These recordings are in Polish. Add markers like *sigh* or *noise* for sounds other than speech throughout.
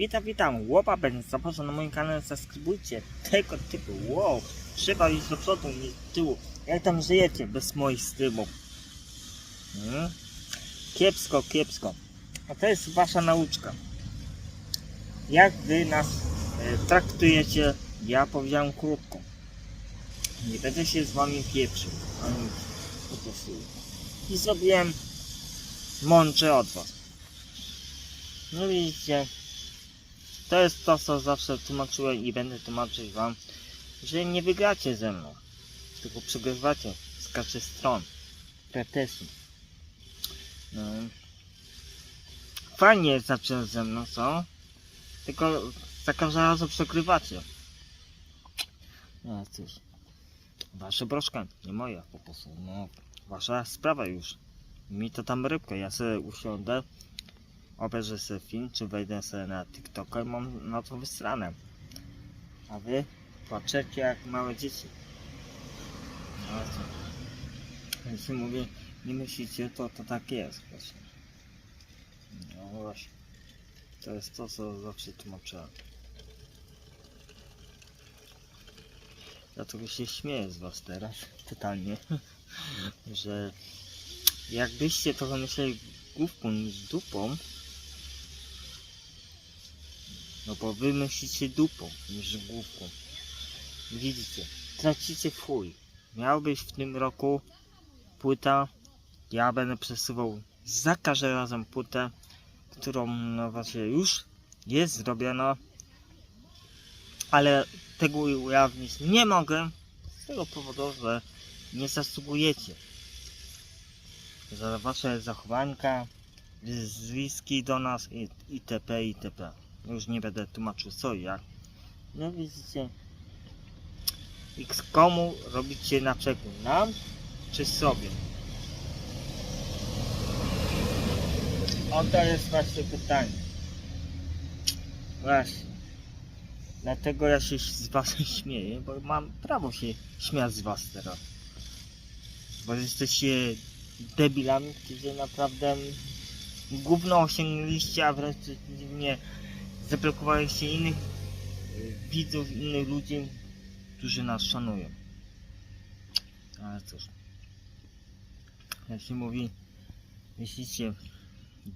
Witam, witam, łopa będzie zapraszam na moim kanale, subskrybujcie tego typu, wow, trzeba iść do przodu, nie z tyłu, jak tam żyjecie bez moich streamów? Hmm? Kiepsko, kiepsko, a to jest wasza nauczka, jak wy nas e, traktujecie, ja powiedziałem krótko, nie będę się z wami pieprzył, ani po prostu, i zrobiłem mądrze od was. No widzicie, to jest to, co zawsze tłumaczyłem i będę tłumaczyć wam, że nie wygracie ze mną, tylko przegrywacie z każdej stron pretesu. No. Fajnie jest zacząć ze mną, co? Tylko za każdym razem przegrywacie. No cóż, wasze broszka, nie moja po prostu, no wasza sprawa już. Mi to tam rybkę, ja sobie usiądę, obejrzę sobie film, czy wejdę sobie na TikToka i mam na to wysrane. A wy płaczecie jak małe dzieci. No co? Jeśli mówię, nie myślicie, to to tak jest właśnie. No właśnie. To jest to, co zawsze tłumaczyłem. Dlatego się śmieję z was teraz, *laughs* totalnie, *laughs* że jakbyście trochę myśleli główką niż dupą, no bo wy myślicie dupą niż główką. Widzicie, tracicie chuj. Miał być w tym roku płyta, ja będę przesuwał za każdym razem płytę, którą no właśnie już jest zrobiona, ale tego ujawnić nie mogę z tego powodu, że nie zasługujecie za wasze zachowanka, zwiski do nas itp. itp. Już nie będę tłumaczył co i jak. No widzicie, X komu robicie na przekór? Nam czy sobie? O to jest właśnie pytanie. Właśnie. Dlatego ja się z was *laughs* śmieję, bo mam prawo się śmiać z was teraz. Bo jesteście debilami, którzy naprawdę gówno osiągnęliście, a wręcz przeciwnie zablokowaliście innych y, widzów, innych ludzi, którzy nas szanują. Ale cóż. Jak się mówi, myślicie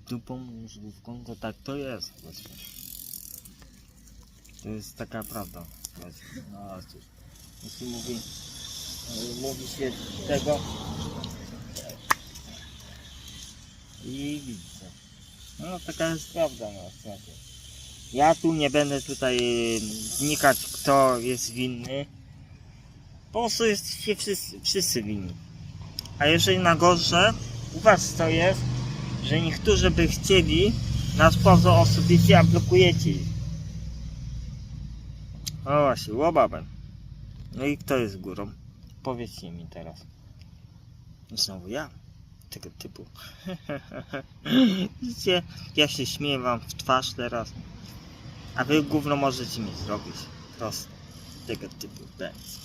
dupą niż główką, to tak to jest. To jest taka prawda. No ale cóż. Jeśli mówi, y, mówi się tego i widzicie. No taka jest prawda no niestety. Ja tu nie będę tutaj wnikać kto jest winny. Po prostu jesteście wszyscy, wszyscy winni. A jeżeli na gorsze, u was to jest, że niektórzy by chcieli nas poza osobiście, a blokujecie ich. O właśnie, łobabem. No i kto jest górą? Powiedzcie mi teraz. I Znowu ja. Tego typu. *laughs* Widzicie, ja się śmieję wam w twarz teraz. A wy gówno możecie mi zrobić. Prosto. Tego typu bez.